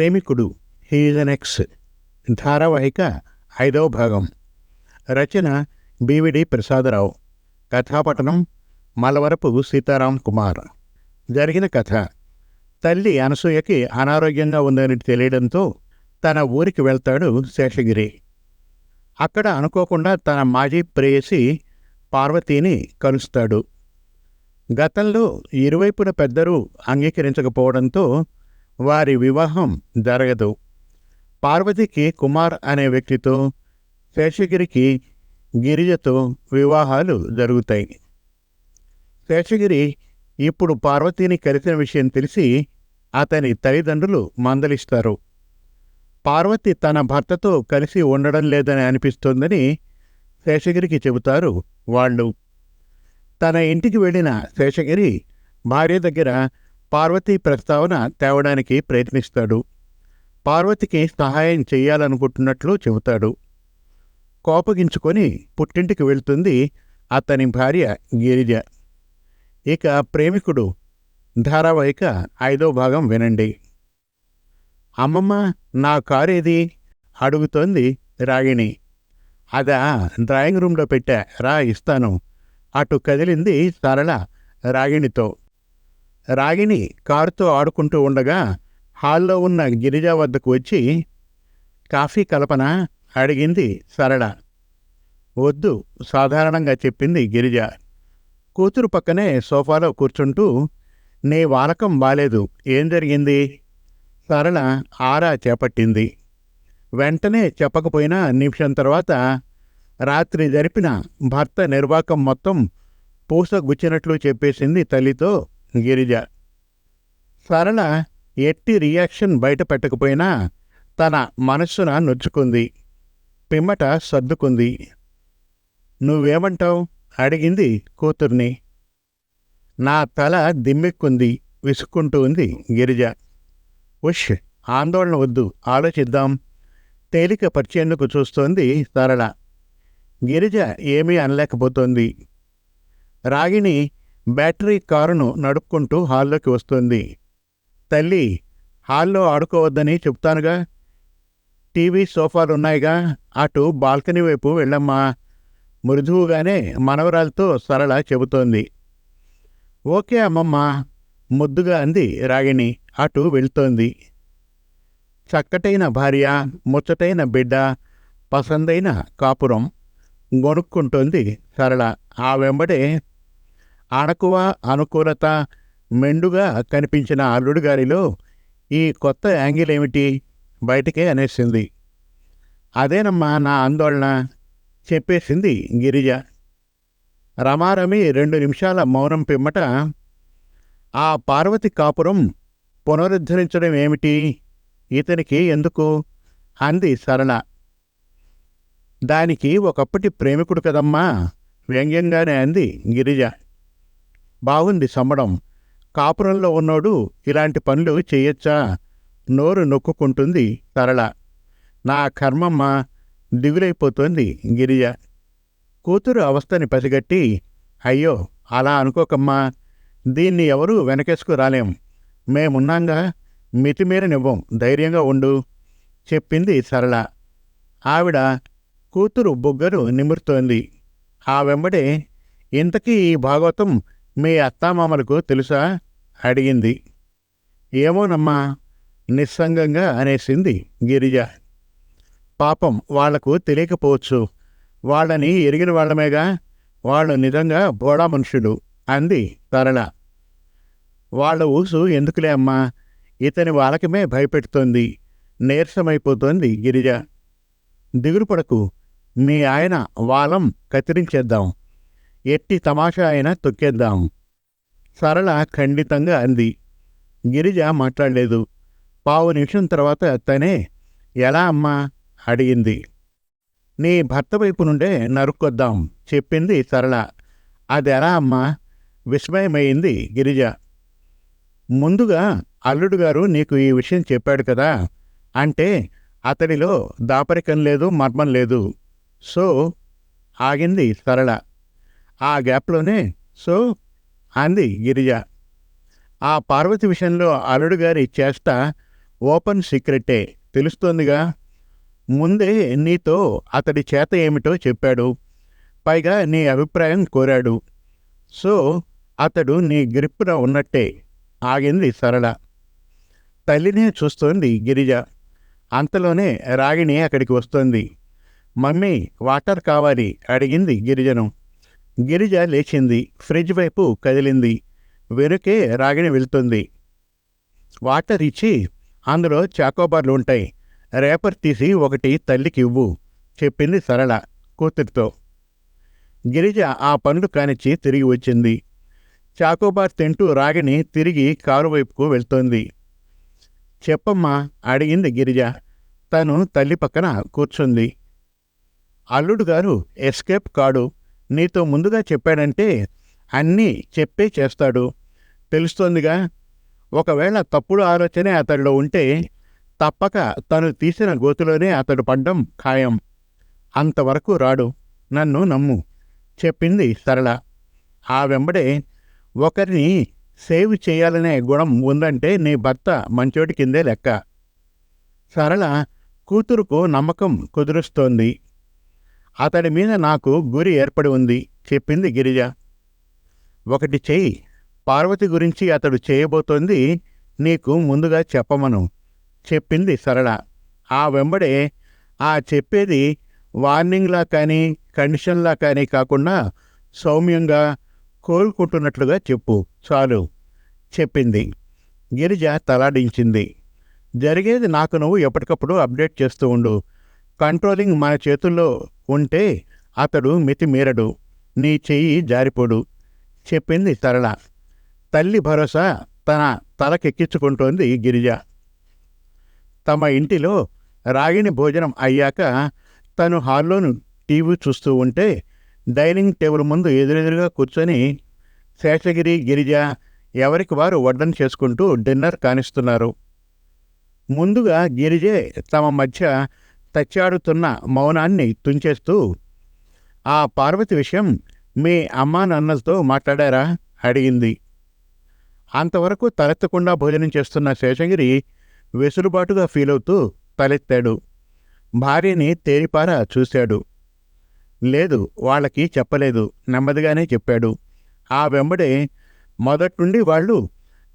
ప్రేమికుడు. హీజనెక్స్ ధారావాహిక ఐదవ భాగం. రచన బివిడి ప్రసాదరావు. కథాపట్టణం మలవరపు సీతారాం కుమార్. జరిగిన కథ. తల్లి అనసూయకి అనారోగ్యంగా ఉందని తెలియడంతో తన ఊరికి వెళ్తాడు శేషగిరి. అక్కడ అనుకోకుండా తన మాజీ ప్రేయసి పార్వతీని కలుస్తాడు. గతంలో ఇరువైపున పెద్దలు అంగీకరించకపోవడంతో వారి వివాహం జరగదు. పార్వతికి కుమార్ అనే వ్యక్తితో శేషగిరికి గిరిజతో వివాహాలు జరుగుతాయి. శేషగిరి ఇప్పుడు పార్వతిని కలిసిన విషయం తెలిసి అతని తల్లిదండ్రులు మందలిస్తారు. పార్వతి తన భర్తతో కలిసి ఉండడం లేదని అనిపిస్తోందని శేషగిరికి చెబుతారు వాళ్ళు. తన ఇంటికి వెళ్ళిన శేషగిరి భార్య దగ్గర పార్వతి ప్రస్తావన తేవడానికి ప్రయత్నిస్తాడు. పార్వతికి సహాయం చెయ్యాలనుకుంటున్నట్లు చెబుతాడు. కోపగించుకొని పుట్టింటికి వెళ్తుంది అతని భార్య గిరిజ. ఇక ప్రేమికుడు ధారావాహిక ఐదో భాగం వినండి. అమ్మమ్మ నా కారేది? అడుగుతోంది రాగిణి. అదా డ్రాయింగ్ రూమ్లో పెట్టా రా ఇస్తాను. అటు కదిలింది సరళ రాగిణితో. రాగిణి కారుతో ఆడుకుంటూ ఉండగా హాల్లో ఉన్న గిరిజ వద్దకు వచ్చి కాఫీ కలపన? అడిగింది సరళ. వద్దు సాధారణంగా చెప్పింది గిరిజ. కూతురు పక్కనే సోఫాలో కూర్చుంటూ నీ వాలకం బాలేదు ఏం జరిగింది? సరళ ఆరా చేపట్టింది. వెంటనే చెప్పకపోయినా నిమిషం తర్వాత రాత్రి జరిపిన భర్త నిర్వాకం మొత్తం పూస గుచ్చినట్లు చెప్పేసింది తల్లితో గిరిజ. సరళ ఎట్టి రియాక్షన్ బయట పెట్టకపోయినా తన మనస్సున నొచ్చుకుంది. పిమ్మట సర్దుకుంది. నువ్వేమంటావు? అడిగింది కూతుర్ని. నా తల దిమ్మెక్కుంది విసుక్కుంటూ ఉంది గిరిజ. ఉష్ ఆందోళన వద్దు ఆలోచిద్దాం. తేలిక పరిచేందుకు చూస్తోంది సరళ. గిరిజ ఏమీ అనలేకపోతోంది. రాగిణి బ్యాటరీ కారును నడుపుకుంటూ హాల్లోకి వస్తుంది. తల్లి హాల్లో ఆడుకోవద్దని చెప్తానుగా. టీవీ సోఫాలున్నాయిగా. అటు బాల్కనీ వైపు వెళ్ళమ్మా. మృదువుగానే మనవరాలతో సరళ చెబుతోంది. ఓకే అమ్మమ్మ ముద్దుగా అంది రాగిణి. అటు వెళ్తోంది. చక్కటైన భార్య ముచ్చటైన బిడ్డ పసందైన కాపురం గొనుక్కుంటోంది సరళ. ఆ వెంబడే ఆడకువ అనుకూలత మెండుగా కనిపించిన అల్లుడు గారిలో ఈ కొత్త యాంగిల్ ఏమిటి? బయటికే అనేసింది. అదేనమ్మా నా ఆందోళన? చెప్పేసింది గిరిజ. రమారమి రెండు నిమిషాల మౌనం పిమ్మట ఆ పార్వతి కాపురం పునరుద్ధరించడం ఏమిటి? ఇతనికి ఎందుకు? అంది సరళ. దానికి ఒకప్పటి ప్రేమికుడు కదమ్మా? వ్యంగ్యంగానే అంది గిరిజ. బాగుంది సమ్మడం కాపురంలో ఉన్నోడు ఇలాంటి పనులు చెయ్యొచ్చా నోరు నొక్కుకుంటుంది సరళ. నా కర్మమ్మ దిగులైపోతోంది గిరిజ. కూతురు అవస్థని పసిగట్టి అయ్యో అలా అనుకోకమ్మా. దీన్ని ఎవరూ వెనకేసుకు రాలేం. మేమున్నాంగా మితిమీరనివ్వం ధైర్యంగా ఉండు చెప్పింది సరళ. ఆవిడ కూతురు బొగ్గరు నిమురుతోంది. ఆ వెంబడే ఇంతకీ ఈ భాగవతం మీ అత్తామామలకు తెలుసా? అడిగింది. ఏమోనమ్మా నిస్సంగంగా అనేసింది గిరిజ. పాపం వాళ్ళకు తెలియకపోవచ్చు. వాళ్ళని ఎరిగిన వాళ్ళమేగా? వాళ్ళు నిజంగా బోడా మనుషులు అంది తరళ. వాళ్ళ ఊసు ఎందుకులే అమ్మా? ఇతని వాళ్ళకమే భయపెడుతోంది. నీరసమైపోతోంది గిరిజ. దిగులు పడకు మీ ఆయన వాలం కత్తిరించేద్దాం. ఎట్టి తమాషా అయినా తొక్కేద్దాం. సరళ ఖండితంగా అంది. గిరిజ మాట్లాడలేదు. పావు నిమిషం తర్వాత తనే ఎలా అమ్మా? అడిగింది. నీ భర్త వైపు నుండే నరుక్కొద్దాం చెప్పింది సరళ. అది ఎలా అమ్మా? విస్మయమైంది గిరిజ. ముందుగా అల్లుడు గారు నీకు ఈ విషయం చెప్పాడు కదా అంటే అతడిలో దాపరికం లేదు మర్మం లేదు. సో? ఆగింది సరళ. ఆ గ్యాప్లోనే. సో అంది గిరిజ. ఆ పార్వతి విషయంలో అల్లుడు గారి చేష్ట ఓపెన్ సీక్రెటే. తెలుస్తోందిగా. ముందే నీతో అతడి చేత ఏమిటో చెప్పాడు. పైగా నీ అభిప్రాయం కోరాడు. సో అతడు నీ గ్రిప్పున ఉన్నట్టే ఆగింది సరళ. తల్లినే చూస్తోంది గిరిజ. అంతలోనే రాగిణి అక్కడికి వస్తోంది. మమ్మీ వాటర్ కావాలి అడిగింది గిరిజను. గిరిజ లేచింది. ఫ్రిడ్జ్ వైపు కదిలింది. వెనుకే రాగిణి వెళ్తుంది. వాటర్ ఇచ్చి అందులో చాకోబార్లు ఉంటాయి. రేపర్ తీసి ఒకటి తల్లికి ఇవ్వు చెప్పింది సరళ కూతురితో. గిరిజ ఆ పనులు కానిచ్చి తిరిగి వచ్చింది. చాకోబార్ తింటూ రాగిని తిరిగి కారు వైపుకు వెళ్తోంది. చెప్పమ్మా అడిగింది గిరిజ. తను తల్లి పక్కన కూర్చుంది. అల్లుడు గారు ఎస్కేప్ కాడు. నీతో ముందుగా చెప్పాడంటే అన్నీ చెప్పే చేస్తాడు. తెలుస్తోందిగా? ఒకవేళ తప్పుడు ఆలోచనే అతడిలో ఉంటే తప్పక తను తీసిన గోతులోనే అతడు పడ్డం ఖాయం. అంతవరకు రాడు. నన్ను నమ్ము. చెప్పింది సరళ. ఆ వెంబడే ఒకరిని సేవ్ చేయాలనే గుణం ఉందంటే నీ భర్త మంచోటి కిందే లెక్క. సరళ కూతురుకు నమ్మకం కుదురుస్తోంది. అతడి మీద నాకు గురి ఏర్పడి ఉంది చెప్పింది గిరిజ. ఒకటి చెయ్యి పార్వతి గురించి అతడు చేయబోతోంది నీకు ముందుగా చెప్పమను చెప్పింది సరళ. ఆ వెంబడే ఆ చెప్పేది వార్నింగ్లా కానీ కండిషన్లా కానీ కాకుండా సౌమ్యంగా కోలుకుంటున్నట్లుగా చెప్పు చాలు చెప్పింది. గిరిజ తలాడించింది. జరిగేది నాకు నువ్వు ఎప్పటికప్పుడు అప్డేట్ చేస్తూ ఉండు. కంట్రోలింగ్ మన చేతుల్లో ఉంటే అతడు మితిమీరడు నీ చెయ్యి జారిపోడు చెప్పింది సరళ తల్లి భరోసా తన తలకెక్కించుకుంటోంది గిరిజ. తమ ఇంటిలో రాగిణి భోజనం అయ్యాక తను హాల్లోను టీవీ చూస్తూ ఉంటే డైనింగ్ టేబుల్ ముందు ఎదురెదురుగా కూర్చొని శేషగిరి గిరిజ ఎవరికి వారు వడ్డన చేసుకుంటూ డిన్నర్ కానిస్తున్నారు. ముందుగా గిరిజే తమ మధ్య తచ్చాడుతున్న మౌనాన్ని తుంచేస్తూ ఆ పార్వతి విషయం మీ అమ్మా నాన్నలతో మాట్లాడారా? అడిగింది. అంతవరకు తలెత్తకుండా భోజనం చేస్తున్న శేషగిరి వెసులుబాటుగా ఫీలవుతూ తలెత్తాడు. భార్యని తేరిపార చూశాడు. లేదు వాళ్ళకి చెప్పలేదు నెమ్మదిగానే చెప్పాడు. ఆ వెంబడే మొదట్నుండి వాళ్ళు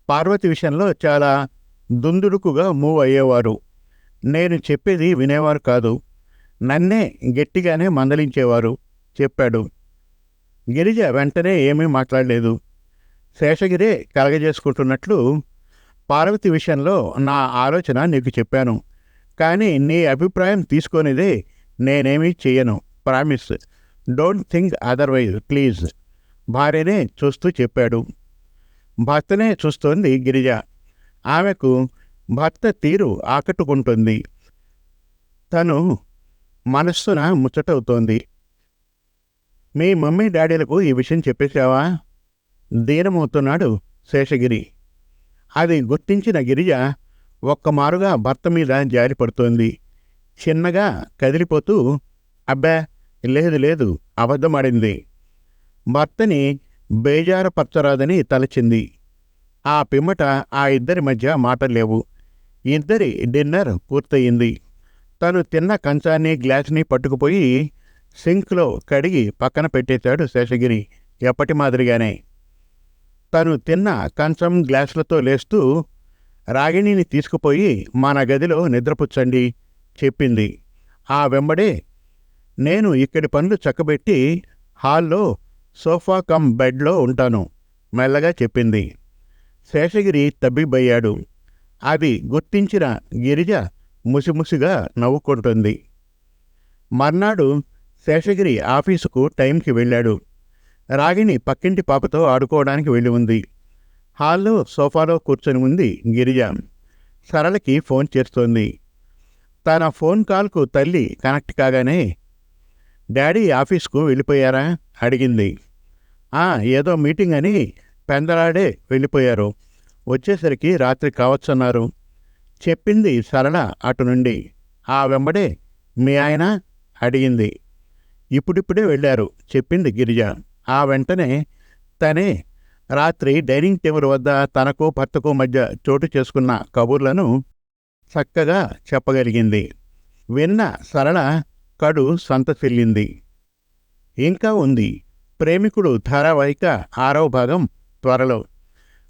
పార్వతి విషయంలో చాలా దుందుడుకుగా మూవ్ అయ్యేవారు. నేను చెప్పేది వినేవారు కాదు. నన్నే గట్టిగానే మందలించేవారు చెప్పాడు. గిరిజ వెంటనే ఏమీ మాట్లాడలేదు. శేషగిరే కలగజేసుకుంటున్నట్లు పార్వతి విషయంలో నా ఆలోచన నీకు చెప్పాను. కానీ నీ అభిప్రాయం తీసుకునేదే నేనేమీ చేయను promise. Don't think otherwise please. భార్యనే చూస్తూ చెప్పాడు. భర్తనే చూస్తోంది గిరిజ. ఆమెకు భర్త తీరు ఆకట్టుకుంటుంది. తను మనస్సున ముచ్చటవుతోంది. మీ మమ్మీ డాడీలకు ఈ విషయం చెప్పేశావా? దీనమవుతున్నాడు శేషగిరి. అది గుర్తించిన గిరిజ ఒక్కమారుగా భర్త మీద జారిపడుతోంది. చిన్నగా కదిలిపోతూ అబ్బా లేదు లేదు అబద్ధమాడింది. భర్తని బేజారపరచరాదని తలచింది. ఆ పిమ్మట ఆ ఇద్దరి మధ్య మాటలేవు. లేవు ఇద్దరి డిన్నర్ పూర్తయింది. తను తిన్న కంచాన్ని గ్లాస్ని పట్టుకుపోయి సింక్లో కడిగి పక్కన పెట్టేశాడు శేషగిరి ఎప్పటి మాదిరిగానే. తను తిన్న కంచం గ్లాసులతో లేస్తూ రాగిణిని తీసుకుపోయి మన గదిలో నిద్రపుచ్చండి చెప్పింది. ఆ వెంబడే నేను ఇక్కడి పనులు చక్కబెట్టి హాల్లో సోఫా కమ్ బెడ్లో ఉంటాను మెల్లగా చెప్పింది. శేషగిరి తబ్బిబయ్యాడు అది గుర్తించిన గిరిజ ముసిముసిగా నవ్వుకుంటుంది. మర్నాడు శేషగిరి ఆఫీసుకు టైంకి వెళ్ళాడు. రాగిణి పక్కింటి పాపతో ఆడుకోవడానికి వెళ్ళి ఉంది. హాల్లో సోఫాలో కూర్చొని ఉంది గిరిజ. సరళకి ఫోన్ చేస్తోంది. తన ఫోన్ కాల్కు తల్లి కనెక్ట్ కాగానే డాడీ ఆఫీస్కు వెళ్ళిపోయారా? అడిగింది. "ఆ, ఏదో మీటింగ్ అని పెందలాడే వెళ్ళిపోయారు. వచ్చేసరికి రాత్రి కావచ్చన్నారు. చెప్పింది సరళ అటు నుండి. ఆ వెంబడే మీ ఆయన అడిగింది. ఇప్పుడిప్పుడే వెళ్ళారు చెప్పింది గిరిజ. ఆ వెంటనే తనే రాత్రి డైనింగ్ టేబుల్ వద్ద తనకు భర్తకు మధ్య చోటు చేసుకున్న కబుర్లను చక్కగా చెప్పగలిగింది. విన్న సరళ కడు సంతసిల్లింది ఇంకా ఉంది. ప్రేమికుడు ధారావాహిక ఆరవ భాగం త్వరలో.